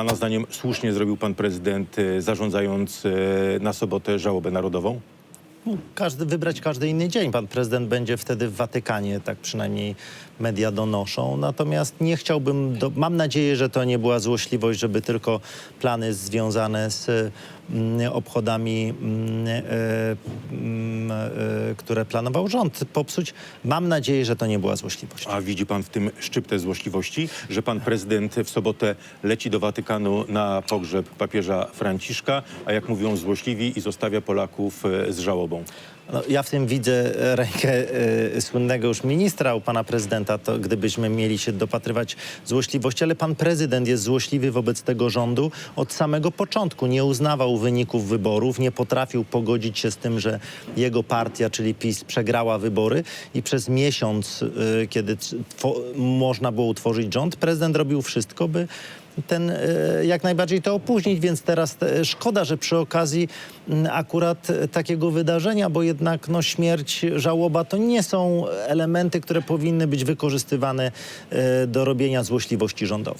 Pana zdaniem słusznie zrobił pan prezydent, e, zarządzając e, na sobotę żałobę narodową? Każdy, wybrać każdy inny dzień. Pan prezydent będzie wtedy w Watykanie, tak przynajmniej media donoszą. Natomiast nie chciałbym, do, mam nadzieję, że to nie była złośliwość, żeby tylko plany związane z mm, obchodami, mm, e, mm, które planował rząd, popsuć. Mam nadzieję, że to nie była złośliwość. A widzi pan w tym szczyptę złośliwości, że pan prezydent w sobotę leci do Watykanu na pogrzeb papieża Franciszka, a jak mówią złośliwi i zostawia Polaków e, z żałobą? No, ja w tym widzę e, rękę e, słynnego już ministra u pana prezydenta, to gdybyśmy mieli się dopatrywać złośliwości, ale pan prezydent jest złośliwy wobec tego rządu od samego początku. Nie uznawał wyników wyborów, nie potrafił pogodzić się z tym, że jego partia, czyli PiS, przegrała wybory i przez miesiąc, e, kiedy można było utworzyć rząd, prezydent robił wszystko, by ten e, jak najbardziej to opóźnić, więc teraz te, szkoda, że przy okazji m, akurat takiego wydarzenia, bo jednak no, śmierć, żałoba to nie są elementy, które powinny być wykorzystywane e, do robienia złośliwości rządowi.